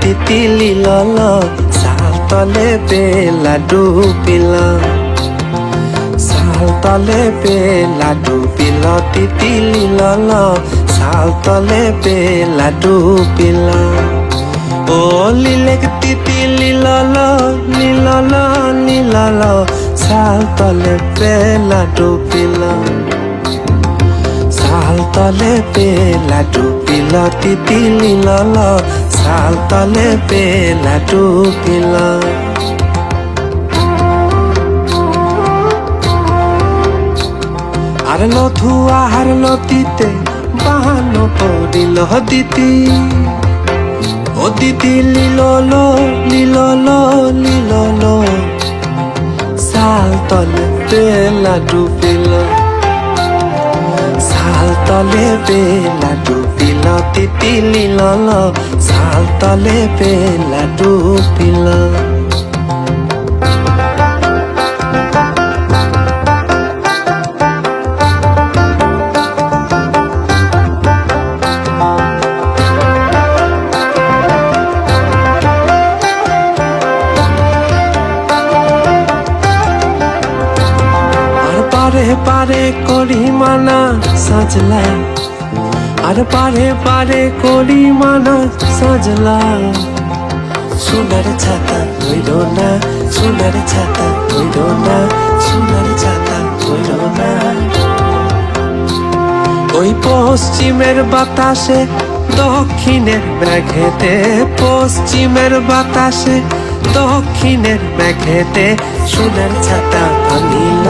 তিতিলি লল চাল তলে বেলা ডুবিল চাল তলে বেলা ডুবিল তিতিলি লল চাল তলে বেলা ডুবিল ও লিলেক তিতিলি লল নীলল নীলল চাল তলে বেলা ডুবিল চাল তলে পেলা ডুবিল তিতিলি লল চাল তলে পেলা ডুবিল আর লথু আহার লতিতে বাহানো পড়িল দিতি ও দিদি লিল লিল লিল চাল তলে পেলা ডুবিল তলে বেলা তিতিলি লল চাল তলে বেলা ডুবিল পারে পারে করি মানা সাজলা। আর পারে পারে করি মানা সাজলা। সোনার ছাতা হইল না, সোনার ছাতা হইল না, সোনার ছাতা হইল না। ওই পশ্চিমের বাতাসে, দক্ষিণের মেঘেতে, পশ্চিমের বাতাসে, দক্ষিণের মেঘেতে, সোনার ছাতা ভাঙিল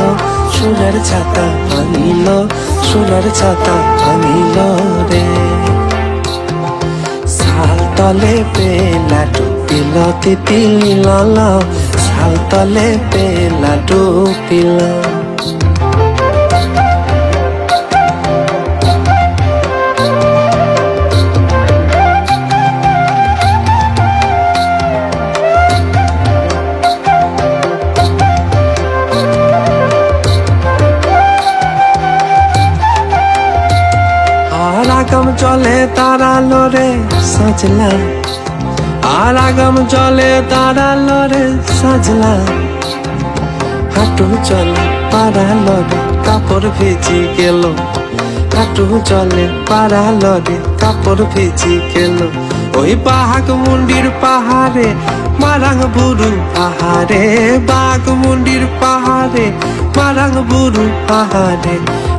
সোনার ছাতা ভাঙিল সোনার ছাতা ভাঙিল রে। শাল তলে পেলা ডুবিল তিতিল শাল তলে পেলা ডুবিল। আগাম চলে তারালো রে সাজলা। আর আগাম চলে তারালো রে সাজলা। হাঁটু চলে পারালো রে, কাপড় ভিজি গেল। হাঁটু চলে পারালো রে, কাপড় ভিজি গেল। ওই বাঘ মুন্ডির পাহাড়ে, মারাং বুরু পাহাড়ে, বাঘ মুন্ডির পাহাড়ে, মারাং বুরু পাহাড়ে।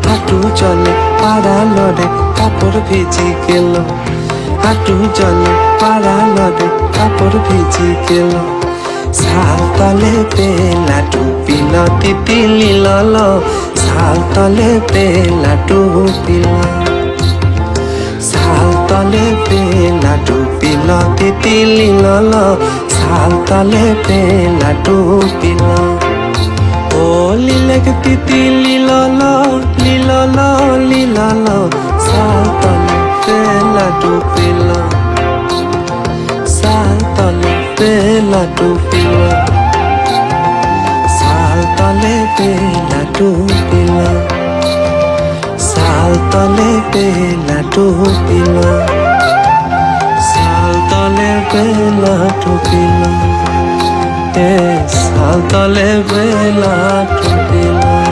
হাঁটু চলে পারালো রে কাপড় ভিজি গেল। হাঁটু চলে পারালো রে কাপড় ভিজি গেল। শাল তলে পেলা ডুবিল তিতিলি লল শাল তলে পেলা ডুবিল শাল তলে পেলা ডুবিল তিতিলি লল শাল তলে পেলা ডুবিল ও লিলেক লল লিলল লিলল শাল তলে পেলা ডুবিল শাল তলে পেলা ডুবিল শাল তলে পেলা ডুবিল শাল তলে পেলা ডুবিল শাল তলে পেলা ডুবিল এ শাল তলে পেলা ডুবিল